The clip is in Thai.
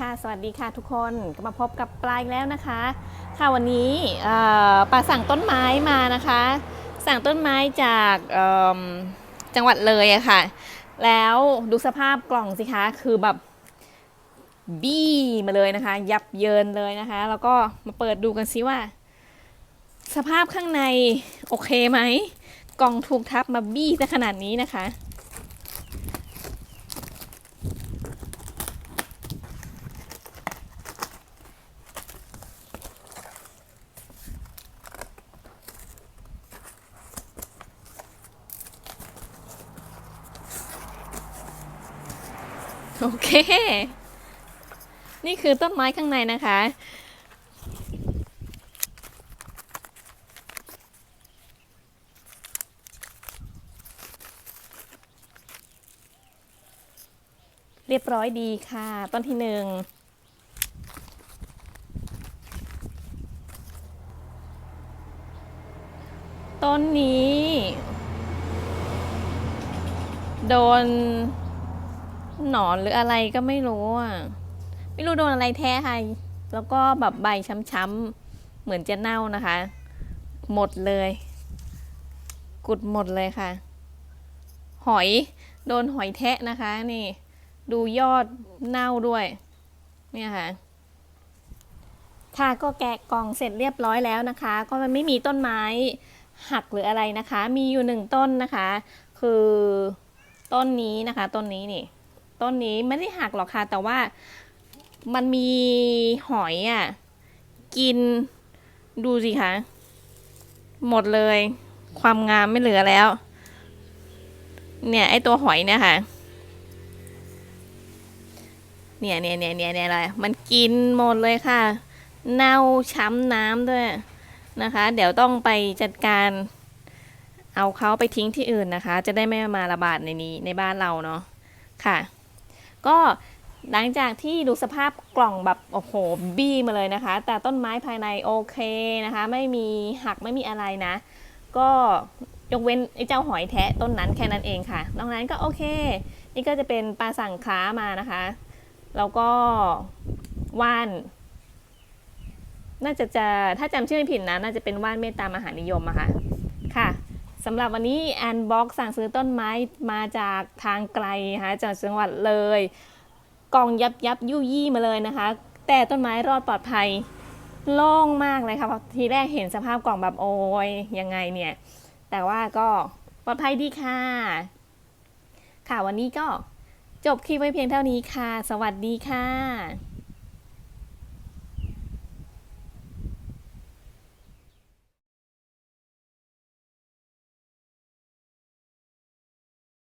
ค่ะสวัสดีค่ะทุกคนก็มาพบกับปลายแล้วนะคะ ค่ะวันนี้ปลาสั่งต้นไม้มานะคะ สั่งต้นไม้จากจังหวัดเลยอะค่ะ แล้วดูสภาพกล่องสิคะคือแบบบี้มาเลยนะคะ ยับเยินเลยนะคะ แล้วก็มาเปิดดูกันซิว่า สภาพข้างในโอเคไหมกล่องถูกทับมาบี้ซะขนาดนี้นะคะ โอเค นี่คือต้นไม้ข้างในนะคะ เรียบร้อยดีค่ะ ต้นที่หนึ่งต้นนี้ โดน หนอนหรืออะไรก็ไม่รู้อะ ไม่รู้โดนอะไรแท้ค่ะแล้วก็แบบใบช้ำๆ เหมือนจะเน่านะคะ หมดเลย กุดหมดเลยค่ะ หอยโดนหอยแทะนะคะ นี่ ดูยอดเน่าด้วย เนี่ยค่ะค่ะก็แกะกล่องเสร็จเรียบร้อยแล้วนะคะ ก็มันไม่มีต้นไม้หักหรืออะไรนะคะ มีอยู่หนึ่งต้นนะคะ คือต้นนี้นะคะ ต้นนี้นี่ ต้นนี้ไม่ได้หักหรอกค่ะ แต่ว่ามันมีหอยอะ กินดูสิคะ หมดเลย ความงามไม่เหลือแล้ว เนี่ยไอตัวหอยเนี่ยค่ะเนี่ยเนี่ยเนี่ยเนี่ยเนี่ยอะไร มันกินหมดเลยค่ะ เน่าช้ำน้ำด้วยนะคะ เดี๋ยวต้องไปจัดการ เอาเขาไปทิ้งที่อื่นนะคะ จะได้ไม่มาระบาดในนี้ในบ้านเราเนาะค่ะ ก็หลังจากที่ดูสภาพกล่องแบบโอ้โหบี้มาเลยนะคะ แต่ต้นไม้ภายในโอเคนะคะ ไม่มีหักไม่มีอะไรนะ ก็ยกเว้นไอ้เจ้าหอยแทะต้นนั้นแค่นั้นเองค่ะ นอกนั้นก็โอเค นี่ก็จะเป็นปลาสั่งคล้ามานะคะ แล้วก็ว่าน น่าจะจะถ้าจำชื่อไม่ผิดนะ น่าจะเป็นว่านเมตตามหานิยมอะค่ะ ค่ะ สำหรับวันนี้แอนบ็อกสั่งซื้อต้นไม้มาจากทางไกลนะคะจากจังหวัดเลย กล่องยับยับยุยี่มาเลยนะคะ แต่ต้นไม้รอดปลอดภัยโล่งมากเลยค่ะเพราะทีแรกเห็นสภาพกล่องแบบโอ้ยยังไงเนี่ย แต่ว่าก็ปลอดภัยดีค่ะ ค่ะวันนี้ก็จบคลิปไว้เพียงเท่านี้ค่ะ สวัสดีค่ะ